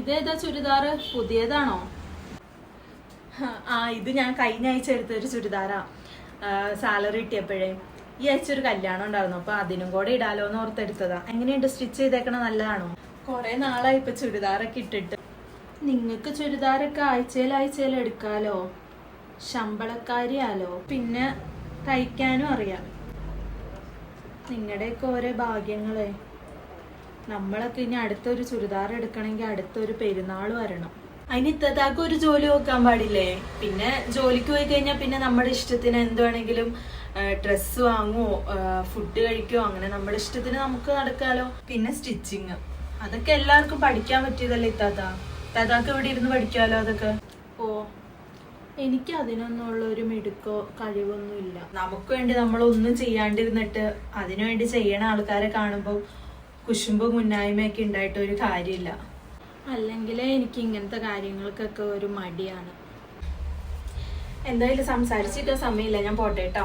ഇതേതാ ചുരിദാറ്? പുതിയതാണോ? ആ ഇത് ഞാൻ കഴിഞ്ഞ ആഴ്ച എടുത്ത ഒരു ചുരിദാറാ സാലറി കിട്ടിയപ്പോഴേ. ഈ ആഴ്ച ഒരു കല്യാണം ഉണ്ടായിരുന്നു അപ്പൊ അതിനും കൂടെ ഇടാലോ എന്ന് ഓർത്തെടുത്തതാ. എങ്ങനെയുണ്ട് സ്റ്റിച്ച് ചെയ്തേക്കണ നല്ലതാണോ? കുറെ നാളായി ഇപ്പൊ ചുരിദാറൊക്കെ ഇട്ടിട്ട്. നിങ്ങൾക്ക് ചുരിദാറൊക്കെ ആഴ്ചയിൽ ആഴ്ചയിൽ എടുക്കാലോ? ശമ്പളക്കാരിയാലോ? പിന്നെ തയ്ക്കാനും അറിയാം. നിങ്ങളുടെയൊക്കെ ഓരോ ഭാഗ്യങ്ങളെ. നമ്മളൊക്കെ ഇനി അടുത്തൊരു ചുരിദാർ എടുക്കണമെങ്കിൽ അടുത്തൊരു പെരുന്നാൾ വരണം. അതിന് ഇത്തതാക്ക് ഒരു ജോലി നോക്കാൻ പാടില്ലേ? പിന്നെ ജോലിക്ക് പോയി കഴിഞ്ഞാൽ പിന്നെ നമ്മുടെ ഇഷ്ടത്തിന് എന്തുവാണെങ്കിലും ഡ്രസ്സ് വാങ്ങുവോ ഫുഡ് കഴിക്കുവോ അങ്ങനെ നമ്മുടെ ഇഷ്ടത്തിന് നമുക്ക് നടക്കാലോ. പിന്നെ സ്റ്റിച്ചിങ് അതൊക്കെ എല്ലാവർക്കും പഠിക്കാൻ പറ്റിയതല്ലേ ഇത്താത്ത? ഇത്താത്താക്ക് ഇവിടെ ഇരുന്ന് പഠിക്കാലോ അതൊക്കെ? ഓ എനിക്ക് അതിനൊന്നുള്ള ഒരു മിടുക്കോ കഴിവൊന്നും ഇല്ല നമുക്ക് വേണ്ടി നമ്മൾ ഒന്നും ചെയ്യാണ്ടിരുന്നിട്ട് അതിനുവേണ്ടി ചെയ്യണ ആൾക്കാരെ കാണുമ്പോൾ കുശുമ്പും മുന്നായ്മയൊക്കെ ഉണ്ടായിട്ട് ഒരു കാര്യമില്ല. അല്ലെങ്കിൽ എനിക്ക് ഇങ്ങനത്തെ കാര്യങ്ങൾക്കൊക്കെ ഒരു മടിയാണ്. എന്തായാലും സംസാരിച്ചിട്ട് സമയമില്ല. ഞാൻ പോട്ടെ കേട്ടോ.